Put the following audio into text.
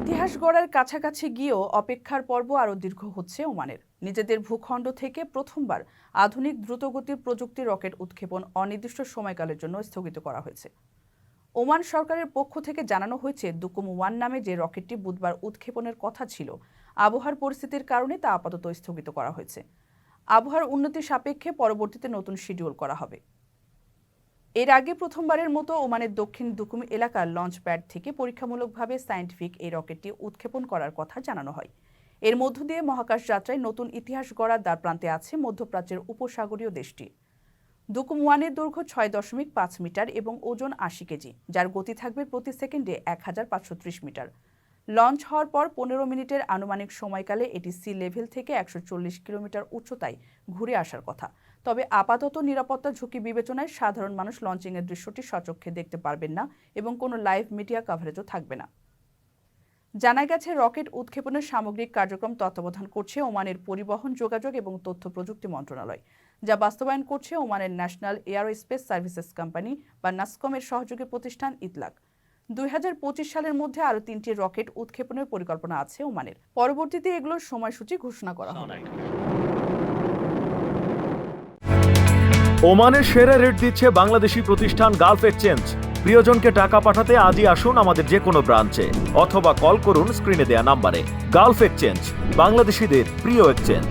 ইতিহাস গড়ার কাছাকাছি গিয়েও অপেক্ষার পর্ব আরও দীর্ঘ হচ্ছে ওমানের। নিজেদের ভূখণ্ড থেকে প্রথমবার আধুনিক দ্রুতগতির প্রযুক্তি রকেট উৎক্ষেপণ অনির্দিষ্ট সময়কালের জন্য স্থগিত করা হয়েছে। ওমান সরকারের পক্ষ থেকে জানানো হয়েছে, দুকুম ওয়ান নামে যে রকেটটি বুধবার উৎক্ষেপণের কথা ছিল, আবহাওয়ার পরিস্থিতির কারণে তা আপাতত স্থগিত করা হয়েছে। আবহাওয়ার উন্নতি সাপেক্ষে পরবর্তীতে নতুন শিডিউল করা হবে। এর আগে প্রথমবারের মতো ওমানের দক্ষিণ দুকুম এলাকার লঞ্চ প্যাড থেকে পরীক্ষামূলকভাবে সায়েন্টিফিক এই রকেটটি উৎক্ষেপণ করার কথা জানানো হয়। এর মধ্য দিয়ে মহাকাশ যাত্রায় নতুন ইতিহাস গড়ার দ্বারপ্রান্তে আছে মধ্যপ্রাচ্যের উপসাগরীয় দেশটি। দুকুম ওয়ানের দৈর্ঘ্য ছয় দশমিক পাঁচ মিটার এবং ওজন আশি কেজি, যার গতি থাকবে প্রতি সেকেন্ডে এক হাজার পাঁচশো ত্রিশ মিটার। লঞ্চ হওয়ার পর পনেরো মিনিটের আনুমানিক সময়কালে এটি সি লেভেল থেকে একশো চল্লিশ কিলোমিটার উচ্চতায় ঘুরে আসার কথা। তবে আপাতত নিরাপত্তা ঝুঁকি বিবেচনায় সাধারণ মানুষ লঞ্চিংয়ের দৃশ্যটি সচক্ষে দেখতে পারবেন না এবং কোনো লাইভ মিডিয়া কভারেজও থাকবে না। জানা গেছে, রকেট উৎক্ষেপণের সামগ্রিক কার্যক্রম তত্ত্বাবধান করছে ওমানের পরিবহন যোগাযোগ এবং তথ্য প্রযুক্তি মন্ত্রণালয়, যা বাস্তবায়ন করছে ওমানের ন্যাশনাল এয়ারোস্পেস সার্ভিসেস কোম্পানি বা নাসকমের সহযোগী প্রতিষ্ঠান ইতলাক। দুই সালের মধ্যে আরও তিনটি রকেট উৎক্ষেপণের পরিকল্পনা আছে ওমানের। পরবর্তীতে এগুলোর সময়সূচি ঘোষণা করা হবে। ওমানের সেরা রেট দিচ্ছে বাংলাদেশি প্রতিষ্ঠান গালফ এক্সচেঞ্জ। প্রিয়জনকে টাকা পাঠাতে আজই আসুন আমাদের যে কোনো ব্রাঞ্চে, অথবা কল করুন স্ক্রিনে দেয়া নাম্বারে। গালফ এক্সচেঞ্জ, বাংলাদেশিদের প্রিয় এক্সচেঞ্জ।